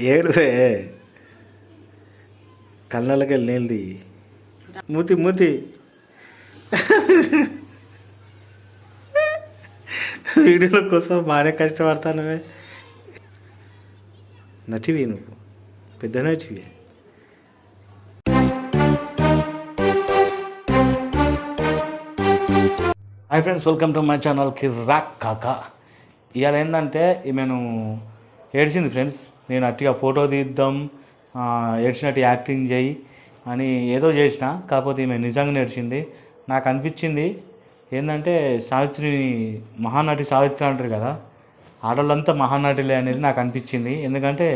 ఏడువే. కళ్ళకి వెళ్ళి నీళ్ళది. మూతి మూతి. వీడియోల కోసం బాగానే కష్టపడతానువే. నటివి నువ్వు. పెద్ద నటివి. Hi friends welcome to my channel Kirak Kaka ఇవాళ ఏంటంటే మేము ఏడ్చింది ఫ్రెండ్స్. నేను అట్టిగా ఫోటో తీద్దాం ఏడ్చినట్టు యాక్టింగ్ చేయి అని ఏదో చేసిన కాకపోతే ఈమె నిజంగా నేర్చింది నాకు అనిపించింది ఏంటంటే సావిత్రిని మహానటి సావిత్రి అంటారు కదా ఆడవాళ్ళంతా మహానటిలే అనేది నాకు అనిపించింది. ఎందుకంటే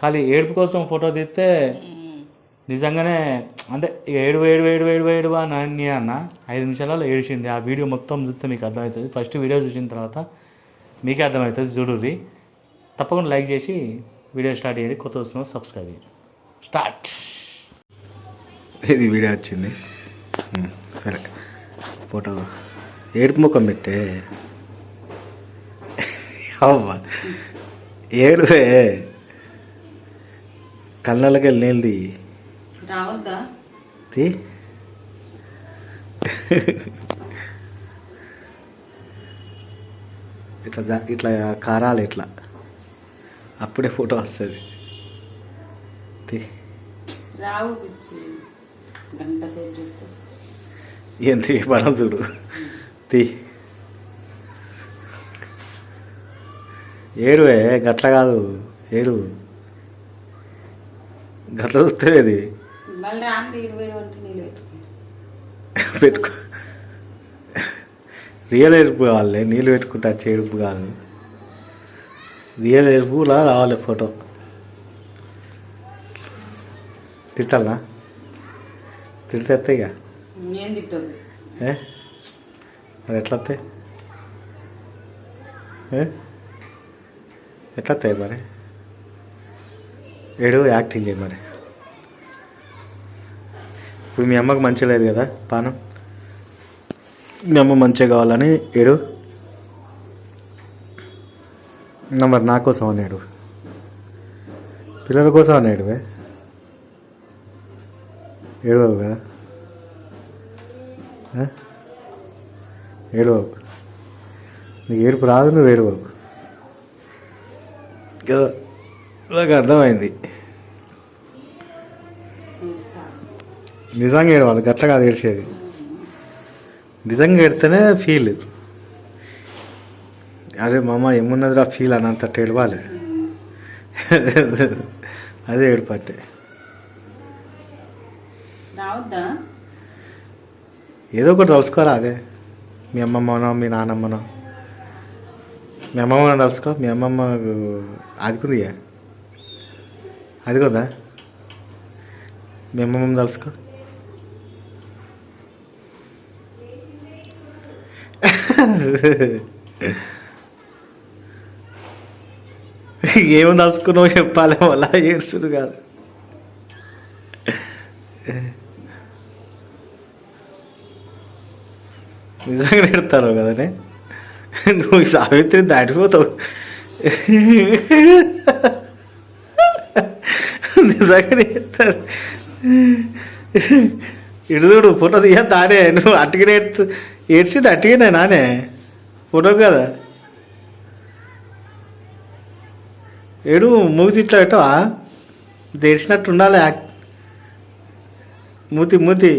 ఖాళీ ఏడుపు కోసం ఫోటో తీస్తే నిజంగానే అంటే ఏడు ఏడు ఏడు ఏడు ఏడు అని అన్న ఐదు నిమిషాలలో ఏడిచింది. ఆ వీడియో మొత్తం చూస్తే మీకు అర్థమవుతుంది. ఫస్ట్ వీడియో చూసిన తర్వాత మీకే అర్థమవుతుంది చూడుర్రి. తప్పకుండా లైక్ చేసి వీడియో స్టార్ట్ చేయండి. కొత్త వస్తున్న సబ్స్క్రైబ్ చేయండి. స్టార్ట్. ఇది వీడియో వచ్చింది. సరే. ఫోటో. ఏడుపు ముఖం పెట్టే. అవ్వ. ఏడువే. కళ్ళకి వెళ్ళి నీళ్ళది రావద్దా? తీ. ఇట్లా ఇట్లా కారాలి ఇట్లా. అప్పుడే ఫోటో వస్తుంది. రావు గంట సేపు చూస్తే వస్తుంది. ఏం తీ మనం చూడు. తీ. ఏడువే గట్ల కాదు. ఏడు. గట్ల చూస్తేది పెట్టుకో. రియల్ ఎరుపు కావాలి నీళ్ళు పెట్టుకుంటా ఎరుపు కాదు. రియల్ ఎరుపులా రావాలి ఫోటో తిట్టాలా? తిడితే వస్తాయి ఇక? ఏం? మరి ఎట్లా వస్తాయి? ఎట్లా వస్తాయి మరి? ఏడు యాక్టింగ్ చేయి మరి. ఇప్పుడు మీ అమ్మకి మంచిగా లేదు కదా పానం? మీ అమ్మ మంచిగా కావాలని ఏడు మరి నా కోసం అన్నాడు పిల్లల కోసం అన్నాడు వే ఏడవవు కదా. ఆ? ఏడవవు. నీకు ఏడుపు రాదు నువ్వు ఏడవవు. కదా నాకు అర్థమైంది. నిజంగా ఏడవాలి గట్ల కాదు ఏడ్చేది. నిజంగా ఏడితేనే ఫీల్ అరే మామ ఏమున్నదిరా ఫీల్ అనంత ఏడవాలి అదే ఏడుపట్టే. ఏదో ఒకటి తలుసుకోరా అదే. మీ అమ్మమ్మనో మీ నానమ్మనో. మీ అమ్మమ్మ తలుసుకో మీ అమ్మమ్మ అదికుంది అదికుందా మీ అమ్మమ్మ తలుసుకో ఏమో తలుసుకున్నావు చెప్పాలి అలా ఏడుస్తుడు కాదు. నిజంగా పెడతారు కదనే నువ్వు సావిత్రి దాటిపోతావు. నిజంగా పెడతారు ఇటు చూడు ఫోటో తీయ దానే. నువ్వు అట్టుకునే ఏడ్చింది అట్టుకునే నానే ఫోటో కదా. ఏడు మూతి ఇట్లా పెట్టవా? తెరిచినట్టు ఉండాలి. యాక్ట్ మూతి మూతి.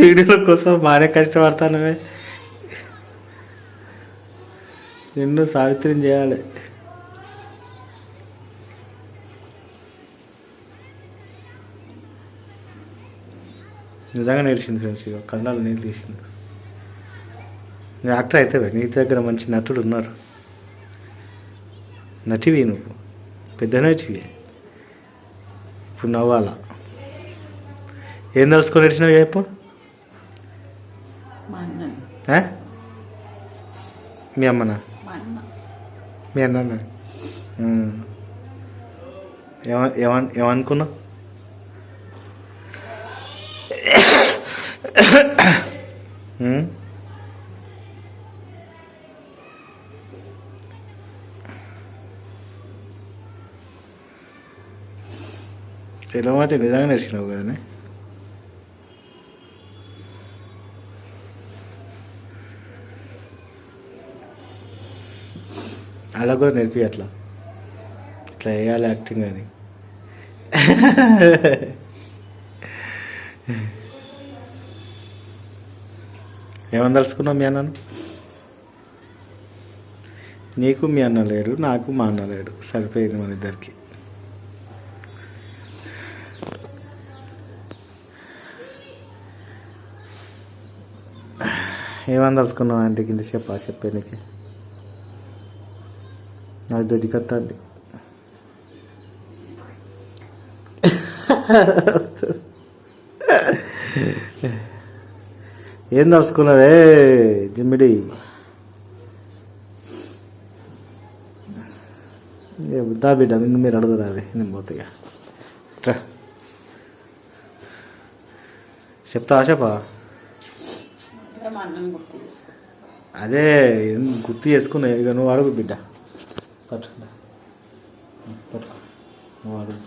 వీడియోల కోసం బాగానే కష్టపడతానువే. నిన్ను సావిత్రం చేయాలి. నిజంగా నేర్చింది ఫ్రెండ్స్ ఇక కళ్ళాలు నీళ్ళు తీసింది. యాక్టర్ అయితే నీ దగ్గర మంచి నటుడు ఉన్నారు. నటివి నువ్వు. పెద్ద నటివి. ఇప్పుడు నవ్వాలా. ఏం తెలుసుకొని వచ్చినావు చెప్పు. మా అమ్మనా? మా అన్న. ఏమనుకున్నావు? ఉమ్? తెలియమంటే నిజంగా నేర్చుకున్నావు కదనే అలా కూడా నేర్పి అట్లా ఇట్లా వేయాలి యాక్టింగ్ అని. ఏమని తలుసుకున్నావు మీ అన్నను? నీకు మీ అన్న లేడు నాకు మా అన్న లేడు. సరిపోయింది మన ఇద్దరికి. ఏమని తలుసుకున్నావు అంటే కింద చెప్పా చెప్పే నీకు నాకు దొరికొస్తుంది ఏం తలుసుకున్నావే జిమ్మిడి? ఏ దా బిడ్డ ఇంక మీరు అడుగుదా అది నేను పోతాగా చెప్తావా చెప్తా చెప్పా మా అన్నని గుర్తు చేసుకో. అదే ఏం గుర్తు చేసుకున్నా ఇక నువ్వు అడుగు బిడ్డ. పట్టుకుంటా పట్టుకో. నువ్వు అడుగు.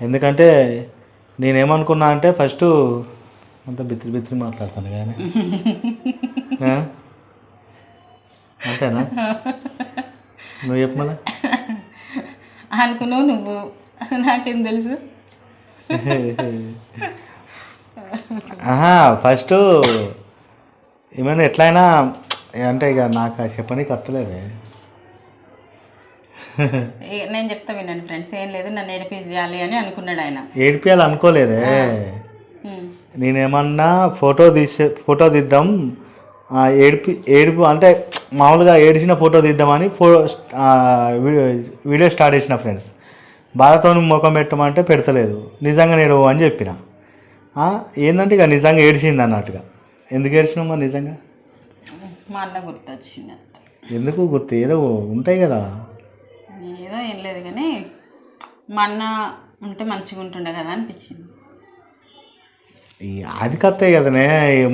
ఎందుకంటే నేనేమనుకున్నా అంటే ఫస్ట్ అంత బిత్రి బిత్రి మాట్లాడతాను కానీ? అంతేనా? నువ్వు చెప్పు మళ్ళా. అనుకున్నావు నువ్వు. నాకేం తెలుసు? ఫస్ట్ ఏమైనా ఎట్లయినా అంటే ఇక నాకు చెప్పనీకి వస్తలేదే. ఏ- నేను చెప్తా వినండి ఫ్రెండ్స్ ఏం లేదు నన్ను ఏడిపించాలి అని అనుకున్నాడు ఆయన. ఏడిపియాలి అనుకోలేదే. నేనేమన్నా ఫోటో తీసే ఫోటో తీద్దాం ఏడిపి ఏడుపు అంటే మామూలుగా ఏడిచిన ఫోటో తీద్దామని ఫో వీడియో స్టార్ట్ చేసిన ఫ్రెండ్స్. బాధతో ముఖం పెట్టమంటే పెడతలేదు. నిజంగా నేను అని చెప్పిన. ఆ, ఏందంటే ఇక నిజంగా ఏడిచింది అన్నట్టుగా. ఎందుకు ఏడిచినావు మరి నిజంగా? మా అన్న గుర్తొచ్చింది ఎందుకు గుర్తు? ఏదో ఉంటాయి కదా. ఏదో ఏం లేదు కానీ మా అన్న ఉంటే మంచిగా ఉంటుండే కదా అనిపించింది. అది కత్తాయి కదనే.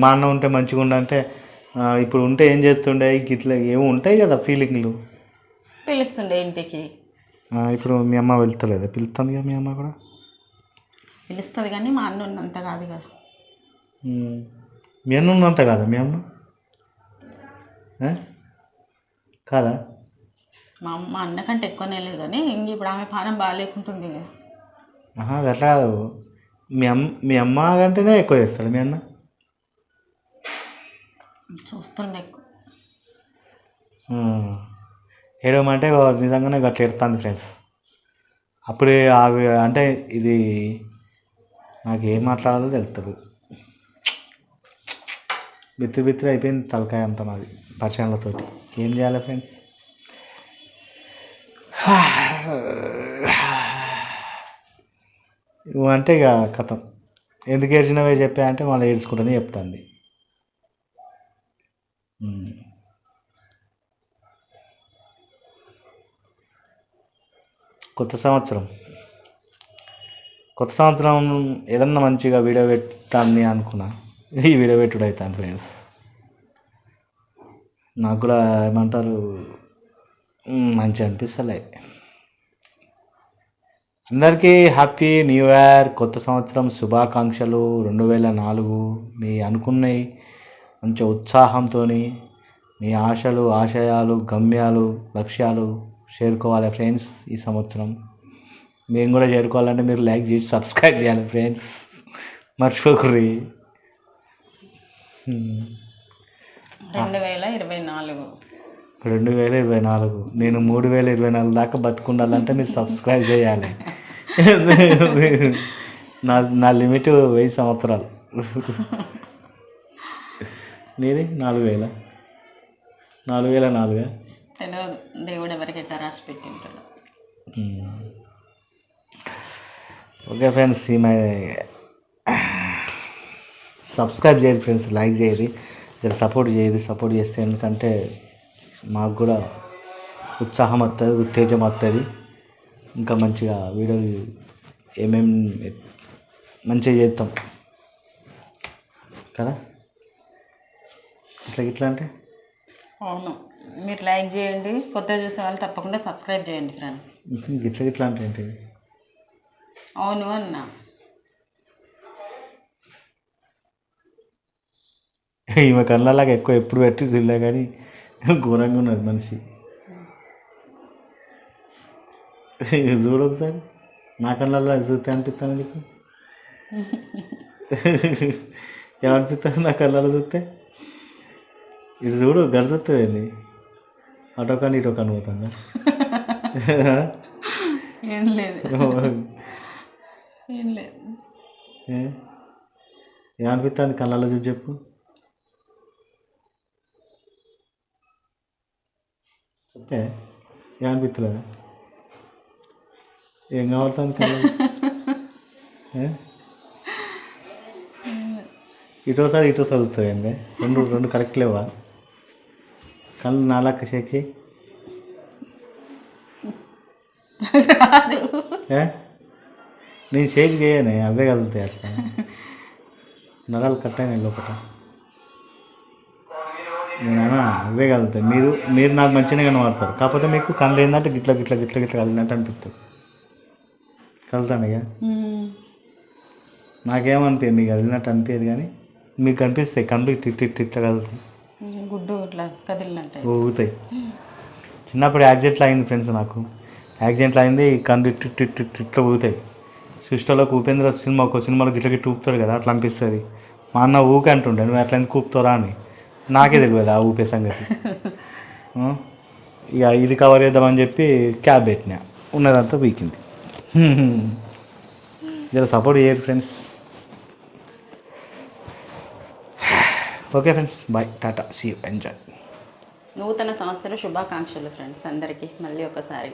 మా అన్న ఉంటే మంచిగా ఉండంటే ఇప్పుడు ఉంటే ఏం చేస్తుండే? ఇట్లా ఏమో ఉంటాయి కదా ఫీలింగ్లు. పిలుస్తుండే ఇంటికి. ఇప్పుడు మీ అమ్మ వెళ్తలేదా? పిలుస్తుంది కదా మీ అమ్మ కూడా? పిలుస్తుంది కానీ మా అన్న ఉన్నంత కాదు. కదా. మీ అన్న ఉన్నంత కాదా మీ అమ్మ? కాదా? మా అమ్మ మా అన్న కంటే ఎక్కువనే లేదు కానీ ఇంక ఇప్పుడు ఆమె పానం బాగాలేకుంటుంది కదా. ఆహా అట్లా కాదు. మీ అమ్మ మీ అమ్మ కంటేనే ఎక్కువ చేస్తాడు మీ అన్న? చూస్తుండే ఎక్కువ. ఏడవమంటే నిజంగానే గట్ల ఎడుతుంది ఫ్రెండ్స్ అప్పుడే అవి అంటే ఇది నాకు ఏం మాట్లాడాలో తెలుస్తుంది బిత్తు బిత్తి అయిపోయింది తలకాయ అంతా నాది పరిచయాలతోటి ఏం చేయాలి ఫ్రెండ్స్ అంటే ఇక కథం. ఎందుకు ఏడ్చినవే చెప్పా అంటే మళ్ళీ ఏడ్చుకుంటూనే చెప్తాంది. కొత్త సంవత్సరం. కొత్త సంవత్సరం ఏదన్నా మంచిగా వీడియో పెట్టాలని అనుకున్నా. ఈ వీడియో పెట్టుడు అవుతాను ఫ్రెండ్స్. నాకు కూడా ఏమంటారు మంచి అనిపిస్తలే. అందరికీ హ్యాపీ న్యూ ఇయర్ కొత్త సంవత్సరం శుభాకాంక్షలు రెండు వేల నాలుగు. మీ అనుకున్నవి మంచి ఉత్సాహంతో మీ ఆశలు ఆశయాలు గమ్యాలు లక్ష్యాలు చేరుకోవాలి ఫ్రెండ్స్ ఈ సంవత్సరం. మేము కూడా చేరుకోవాలంటే మీరు లైక్ చేసి సబ్స్క్రైబ్ చేయాలి ఫ్రెండ్స్. మర్చిపోకుర్రి. రెండు వేల ఇరవై నాలుగు. రెండు వేల ఇరవై నాలుగు. నేను మూడు వేల ఇరవై నాలుగు దాకా బతుకుండాలంటే మీరు సబ్స్క్రైబ్ చేయాలి. నా నా లిమిట్ వెయ్యి సంవత్సరాలు. నీది నాలుగు వేల. నాలుగు వేల నాలుగా? తెలియదు దేవుడు ఎవరికి ఎట్లా రాసి పెట్టి ఉంటాడు ఓకే ఫ్రెండ్స్ ఈ మై సబ్స్క్రైబ్ చేయండి ఫ్రెండ్స్ లైక్ చేయండి. జర సపోర్ట్ చేయండి సపోర్ట్ చేస్తే ఎందుకంటే మాకు కూడా ఉత్సాహం వస్తుంది ఉత్తేజం వస్తుంది ఇంకా మంచిగా వీడియోలు ఏమేం మంచిగా చేస్తాం. కదా? ఇట్లా ఇట్లా అంటే? అవును. మీరు లైక్ చేయండి కొత్త చూసే వాళ్ళు తప్పకుండా సబ్స్క్రైబ్ చేయండి ఫ్రెండ్స్. గిట్ల గిట్లా అంటే ఏంటి? అవును అన్నా. ఈమె కళ్ళలాగా ఎక్కువ ఎప్పుడు పెట్టి చూడలే కానీ ఘోరంగా ఉన్నది మనిషి. చూడు ఒకసారి. నా కళ్ళల్లో చూస్తే అనిపిస్తాను నీకు? ఏమనిపిస్తుంది నా కళ్ళలో చూస్తే? ఇది చూడు గడిచొస్తుంది అటో కానీ ఇటో కానీ పోతుందా? ఏం లేదు. ఏం లేదు. ఏ? ఏమనిపిస్తుంది కళ్ళలో చూసి చెప్పు. చెప్పే ఏమనిపిస్తలేదా ఏం కావాడుతుంది కళ్ళలో ఏ? ఇటోసారి ఇటో చదువుతాయండి రెండు రెండు కరెక్ట్ లేవా? కళ్ళు నాలక్క షేకి. ఏ? నేను షేక్ చేయను అవే కదులుతాయి అట్లా నరాలు కట్ అయినాయి లోపల నేను అవే కదులుతాయి మీరు మీరు నాకు మంచిగా కనబడతారు. కాకపోతే మీకు కళ్ళు ఏంటంటే గిట్ల గిట్ల గిట్ల గిట్ల కదిలినట్టు అనిపిస్తుంది. కలుతాను ఇక మ్మ్. నాకేమనిపించదు మీకు కదిలినట్టు అనిపించదు కానీ మీకు కనిపిస్తాయి కళ్ళు ఇట్ ఇట్ ఇట్ ఇట్లా కదులుతాయి గుడ్డు ఇట్లా కదిలినట్టు. ఊగుతాయి. చిన్నప్పుడు యాక్సిడెంట్లు అయింది ఫ్రెండ్స్ నాకు. యాక్సిడెంట్లు అయింది కళ్ళు ఇట్ ఇట్ ఇట్ ఇట్లా ఊగుతాయి. సృష్టిలోకి ఉపేంద్ర సినిమా ఒక సినిమాలో గిట్ల గిట్ల ఊపుతాడు కదా అట్లా అనిపిస్తుంది. మా అన్న ఊకే అంటుండే నువ్వు అట్లా ఎందుకు ఊపుతారా అని. నాకే తెలియదు ఆ ఊపే సంగతి? ఇక ఇది కవర్ చేద్దామని చెప్పి క్యాబ్ పెట్టినా. ఉన్నదంతా వీకింది ఇలా సపోర్ట్ చేయరు friends okay friends bye tata see enjoy నూతన సంవత్సర శుభాకాంక్షలు ఫ్రెండ్స్ అందరికీ. మళ్ళీ ఒకసారి.